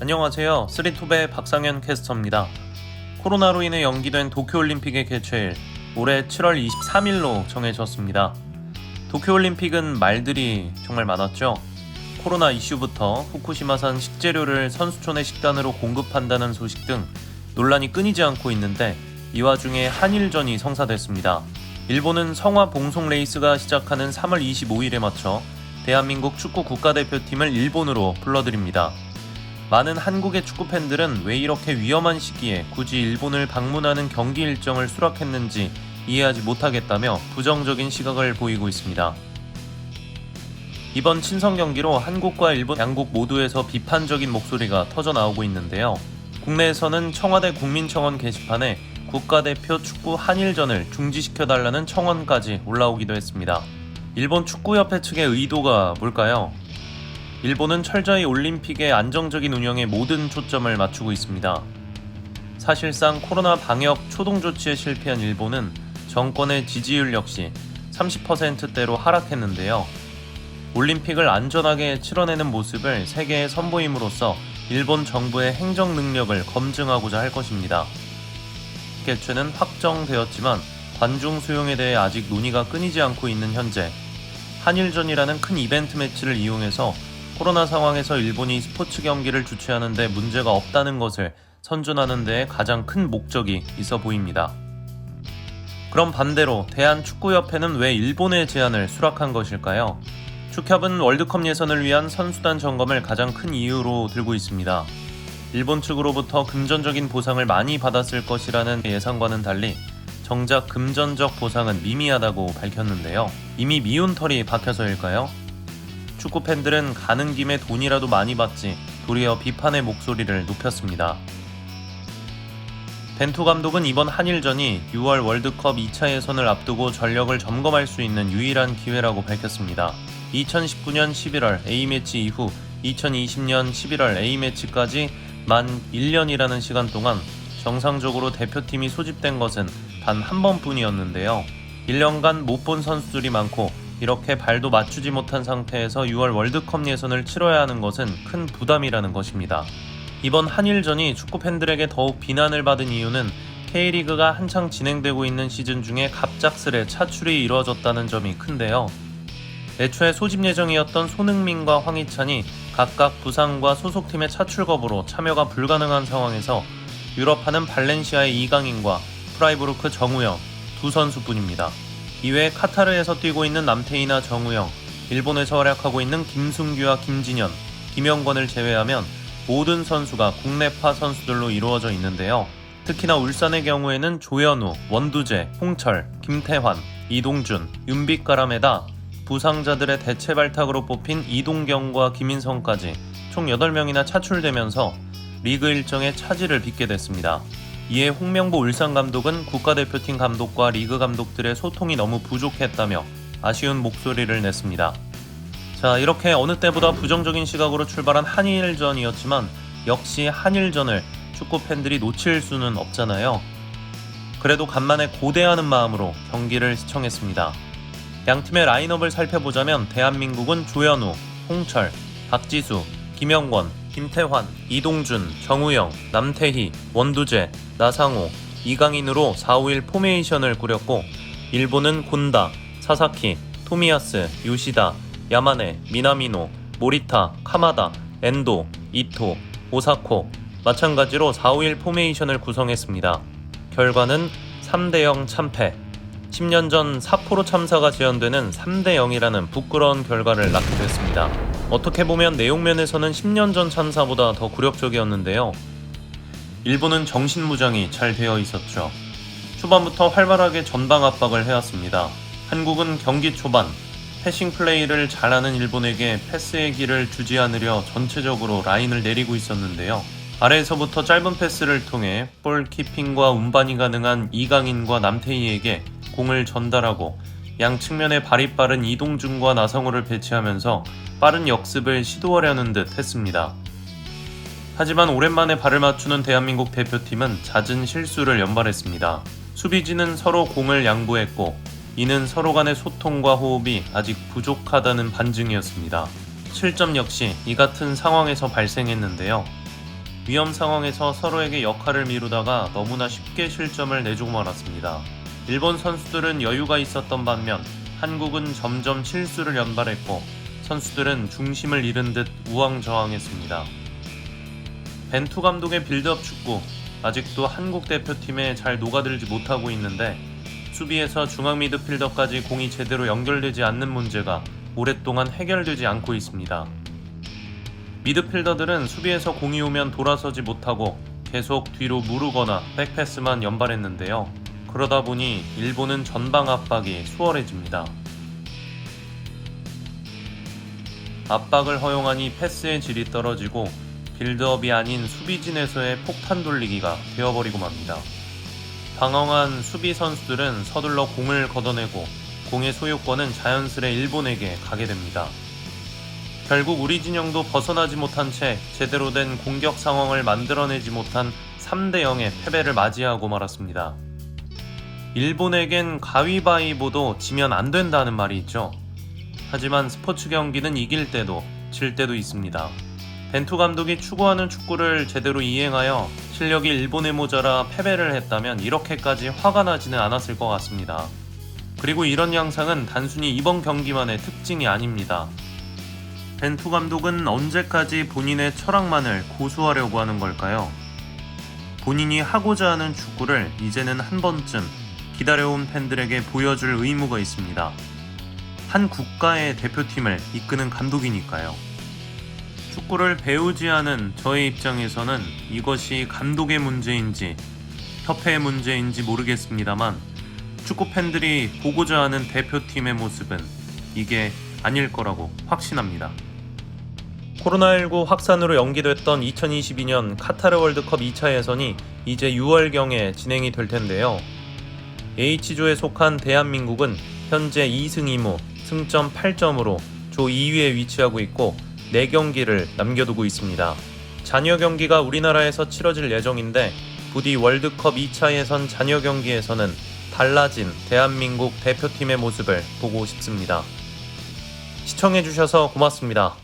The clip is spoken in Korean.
안녕하세요. 쓰리톱의 박상현 캐스터입니다. 코로나로 인해 연기된 도쿄올림픽의 개최일 올해 7월 23일로 정해졌습니다. 도쿄올림픽은 말들이 정말 많았죠. 코로나 이슈부터 후쿠시마산 식재료를 선수촌의 식단으로 공급한다는 소식 등 논란이 끊이지 않고 있는데 이 와중에 한일전이 성사됐습니다. 일본은 성화 봉송 레이스가 시작하는 3월 25일에 맞춰 대한민국 축구 국가대표팀을 일본으로 불러드립니다. 많은 한국의 축구 팬들은 왜 이렇게 위험한 시기에 굳이 일본을 방문하는 경기 일정을 수락했는지 이해하지 못하겠다며 부정적인 시각을 보이고 있습니다. 이번 친선 경기로 한국과 일본 양국 모두에서 비판적인 목소리가 터져 나오고 있는데요. 국내에서는 청와대 국민청원 게시판에 국가대표 축구 한일전을 중지시켜달라는 청원까지 올라오기도 했습니다. 일본 축구협회 측의 의도가 뭘까요? 일본은 철저히 올림픽의 안정적인 운영에 모든 초점을 맞추고 있습니다. 사실상 코로나 방역 초동 조치에 실패한 일본은 정권의 지지율 역시 30%대로 하락했는데요. 올림픽을 안전하게 치러내는 모습을 세계에 선보임으로써 일본 정부의 행정 능력을 검증하고자 할 것입니다. 개최는 확정되었지만 관중 수용에 대해 아직 논의가 끊이지 않고 있는 현재 한일전이라는 큰 이벤트 매치를 이용해서 코로나 상황에서 일본이 스포츠 경기를 주최하는 데 문제가 없다는 것을 선전하는 데 가장 큰 목적이 있어 보입니다. 그럼 반대로 대한축구협회는 왜 일본의 제안을 수락한 것일까요? 축협은 월드컵 예선을 위한 선수단 점검을 가장 큰 이유로 들고 있습니다. 일본 측으로부터 금전적인 보상을 많이 받았을 것이라는 예상과는 달리 정작 금전적 보상은 미미하다고 밝혔는데요. 이미 미운 털이 박혀서일까요? 축구 팬들은 가는 김에 돈이라도 많이 받지 도리어 비판의 목소리를 높였습니다. 벤투 감독은 이번 한일전이 6월 월드컵 2차 예선을 앞두고 전력을 점검할 수 있는 유일한 기회라고 밝혔습니다. 2019년 11월 A매치 이후 2020년 11월 A매치까지 만 1년이라는 시간 동안 정상적으로 대표팀이 소집된 것은 단 한 번뿐이었는데요. 1년간 못 본 선수들이 많고 이렇게 발도 맞추지 못한 상태에서 6월 월드컵 예선을 치러야 하는 것은 큰 부담이라는 것입니다. 이번 한일전이 축구 팬들에게 더욱 비난을 받은 이유는 K리그가 한창 진행되고 있는 시즌 중에 갑작스레 차출이 이루어졌다는 점이 큰데요. 애초에 소집 예정이었던 손흥민과 황희찬이 각각 부상과 소속팀의 차출 거부로 참여가 불가능한 상황에서 유럽하는 발렌시아의 이강인과 프라이부르크 정우영 두 선수뿐입니다. 이외에 카타르에서 뛰고 있는 남태희나 정우영, 일본에서 활약하고 있는 김승규와 김진현, 김영권을 제외하면 모든 선수가 국내파 선수들로 이루어져 있는데요. 특히나 울산의 경우에는 조현우, 원두재, 홍철, 김태환, 이동준, 윤빛가람에다 부상자들의 대체 발탁으로 뽑힌 이동경과 김인성까지 총 8명이나 차출되면서 리그 일정에 차질을 빚게 됐습니다. 이에 홍명보 울산 감독은 국가대표팀 감독과 리그 감독들의 소통이 너무 부족했다며 아쉬운 목소리를 냈습니다. 자, 이렇게 어느 때보다 부정적인 시각으로 출발한 한일전이었지만 역시 한일전을 축구 팬들이 놓칠 수는 없잖아요. 그래도 간만에 고대하는 마음으로 경기를 시청했습니다. 양 팀의 라인업을 살펴보자면 대한민국은 조현우, 홍철, 박지수, 김영권, 김태환, 이동준, 정우영, 남태희, 원두재, 나상호, 이강인으로 4-5-1 포메이션을 꾸렸고 일본은 곤다, 사사키, 토미야스, 요시다, 야마네, 미나미노, 모리타, 카마다, 엔도, 이토, 오사코 마찬가지로 4-5-1 포메이션을 구성했습니다. 결과는 3대0 참패 10년 전 사포로 참사가 재현되는 3대 0이라는 부끄러운 결과를 낳게 됐습니다. 어떻게 보면 내용면에서는 10년 전 참사보다 더 굴욕적이었는데요. 일본은 정신무장이 잘 되어 있었죠. 초반부터 활발하게 전방 압박을 해왔습니다. 한국은 경기 초반 패싱 플레이를 잘하는 일본에게 패스의 길을 주지 않으려 전체적으로 라인을 내리고 있었는데요. 아래에서부터 짧은 패스를 통해 볼 키핑과 운반이 가능한 이강인과 남태희에게 공을 전달하고 양 측면에 발이 빠른 이동준과 나성호를 배치하면서 빠른 역습을 시도하려는 듯 했습니다. 하지만 오랜만에 발을 맞추는 대한민국 대표팀은 잦은 실수를 연발했습니다. 수비진은 서로 공을 양보했고 이는 서로 간의 소통과 호흡이 아직 부족하다는 반증이었습니다. 실점 역시 이 같은 상황에서 발생했는데요. 위험 상황에서 서로에게 역할을 미루다가 너무나 쉽게 실점을 내주고 말았습니다. 일본 선수들은 여유가 있었던 반면 한국은 점점 실수를 연발했고 선수들은 중심을 잃은 듯 우왕좌왕했습니다. 벤투 감독의 빌드업 축구 아직도 한국 대표팀에 잘 녹아들지 못하고 있는데 수비에서 중앙 미드필더까지 공이 제대로 연결되지 않는 문제가 오랫동안 해결되지 않고 있습니다. 미드필더들은 수비에서 공이 오면 돌아서지 못하고 계속 뒤로 무르거나 백패스만 연발했는데요. 그러다 보니 일본은 전방 압박이 수월해집니다. 압박을 허용하니 패스의 질이 떨어지고 빌드업이 아닌 수비진에서의 폭탄 돌리기가 되어버리고 맙니다. 방황한 수비 선수들은 서둘러 공을 걷어내고 공의 소유권은 자연스레 일본에게 가게 됩니다. 결국 우리 진영도 벗어나지 못한 채 제대로 된 공격 상황을 만들어내지 못한 3대 0의 패배를 맞이하고 말았습니다. 일본에겐 가위바위보도 지면 안 된다는 말이 있죠. 하지만 스포츠 경기는 이길 때도 질 때도 있습니다. 벤투 감독이 추구하는 축구를 제대로 이행하여 실력이 일본에 모자라 패배를 했다면 이렇게까지 화가 나지는 않았을 것 같습니다. 그리고 이런 양상은 단순히 이번 경기만의 특징이 아닙니다. 벤투 감독은 언제까지 본인의 철학만을 고수하려고 하는 걸까요? 본인이 하고자 하는 축구를 이제는 한 번쯤 기다려온 팬들에게 보여줄 의무가 있습니다. 한 국가의 대표팀을 이끄는 감독이니까요. 축구를 배우지 않은 저의 입장에서는 이것이 감독의 문제인지 협회의 문제인지 모르겠습니다만 축구 팬들이 보고자 하는 대표팀의 모습은 이게 아닐 거라고 확신합니다. 코로나19 확산으로 연기됐던 2022년 카타르 월드컵 2차 예선이 이제 6월경에 진행이 될 텐데요. H조에 속한 대한민국은 현재 2승 2무, 승점 8점으로 조 2위에 위치하고 있고 4경기를 남겨두고 있습니다. 잔여 경기가 우리나라에서 치러질 예정인데 부디 월드컵 2차 예선 잔여 경기에서는 달라진 대한민국 대표팀의 모습을 보고 싶습니다. 시청해주셔서 고맙습니다.